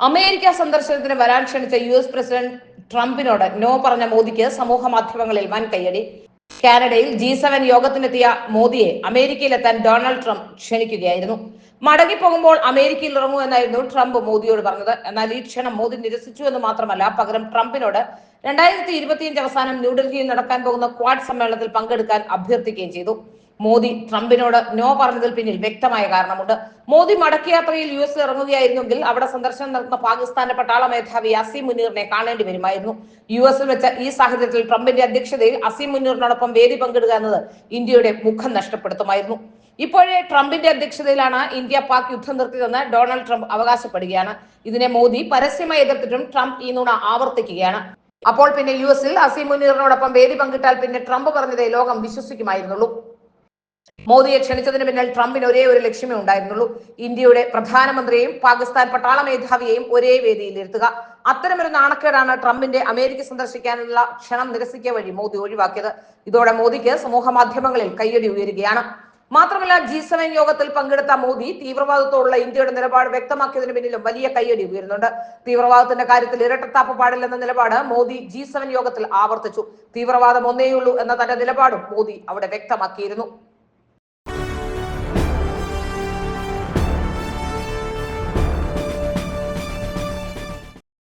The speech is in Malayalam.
അമേരിക്ക സന്ദർശനത്തിന് വരാൻ ക്ഷണിച്ച യു എസ് പ്രസിഡന്റ് ട്രംപിനോട് നോ പറഞ്ഞ മോദിക്ക് സമൂഹ മാധ്യമങ്ങളിൽ വൻ കയ്യടി. കാനഡയിൽ ജി സെവൻ യോഗത്തിനെത്തിയ മോദിയെ അമേരിക്കയിലെത്താൻ ഡൊണാൾഡ് ട്രംപ് ക്ഷണിക്കുകയായിരുന്നു. മടങ്ങി പോകുമ്പോൾ അമേരിക്കയിൽ ഇറങ്ങൂ എന്നായിരുന്നു ട്രംപ് മോദിയോട് പറഞ്ഞത്. എന്നാൽ ഈ ക്ഷണം മോദി നിരസിച്ചു എന്ന് മാത്രമല്ല പകരം ട്രംപിനോട് രണ്ടായിരത്തി ഇരുപത്തിയഞ്ച് അവസാനം ന്യൂഡൽഹിയിൽ നടക്കാൻ പോകുന്ന ക്വാഡ് സമ്മേളനത്തിൽ പങ്കെടുക്കാൻ അഭ്യർത്ഥിക്കുകയും ചെയ്തു. മോദി ട്രംപിനോട് നോ പറഞ്ഞതിൽ പിന്നിൽ വ്യക്തമായ കാരണമുണ്ട്. മോദി മടക്കയാത്രയിൽ യു എസ് ഇറങ്ങുകയായിരുന്നെങ്കിൽ അവിടെ സന്ദർശനം നടത്തുന്ന പാകിസ്ഥാന്റെ പട്ടാള മേധാവി അസീം മുനീറിനെ കാണേണ്ടി വരുമായിരുന്നു. യു എസിൽ വെച്ച ഈ സാഹചര്യത്തിൽ ട്രംപിന്റെ അധ്യക്ഷതയിൽ അസീം മുനീറിനോടൊപ്പം വേദി പങ്കിടുക എന്നത് ഇന്ത്യയുടെ മുഖം നഷ്ടപ്പെടുത്തുമായിരുന്നു. ഇപ്പോഴേ ട്രംപിന്റെ അധ്യക്ഷതയിലാണ് ഇന്ത്യ പാക് യുദ്ധം നിർത്തിയതെന്ന് ഡൊണാൾഡ് ട്രംപ് അവകാശപ്പെടുകയാണ്. ഇതിനെ മോദി പരസ്യമായി എതിർത്തിട്ടും ട്രംപ് ഈ നുണ ആവർത്തിക്കുകയാണ്. അപ്പോൾ പിന്നെ യു എസിൽ അസീം മുനീറിനോടൊപ്പം വേദി പങ്കിട്ടാൽ പിന്നെ ട്രംപ് പറഞ്ഞതേ ലോകം വിശ്വസിക്കുമായിരുന്നുള്ളൂ. മോദിയെ ക്ഷണിച്ചതിന് പിന്നിൽ ട്രംപിന് ഒരേ ഒരു ലക്ഷ്യമേ ഉണ്ടായിരുന്നുള്ളൂ. ഇന്ത്യയുടെ പ്രധാനമന്ത്രിയെയും പാകിസ്ഥാൻ പട്ടാള മേധാവിയെയും ഒരേ വേദിയിൽ ഇരുത്തുക. അത്തരമൊരു നാണക്കേടാണ് ട്രംപിന്റെ അമേരിക്ക സന്ദർശിക്കാനുള്ള ക്ഷണം നിരസിക്കുക വഴി മോദി ഒഴിവാക്കിയത്. ഇതോടെ മോദിക്ക് സമൂഹ മാധ്യമങ്ങളിൽ കയ്യടി ഉയരുകയാണ്. മാത്രമല്ല ജി സെവൻ യോഗത്തിൽ പങ്കെടുത്ത മോദി തീവ്രവാദത്തോടുള്ള ഇന്ത്യയുടെ നിലപാട് വ്യക്തമാക്കിയതിന് പിന്നിലും വലിയ കയ്യടി ഉയരുന്നുണ്ട്. തീവ്രവാദത്തിന്റെ കാര്യത്തിൽ ഇരട്ടത്താപ്പ് പാടില്ലെന്ന നിലപാട് മോദി ജി സെവൻ യോഗത്തിൽ ആവർത്തിച്ചു. തീവ്രവാദം ഒന്നേയുള്ളൂ എന്ന തന്റെ നിലപാടും മോദി അവിടെ വ്യക്തമാക്കിയിരുന്നു.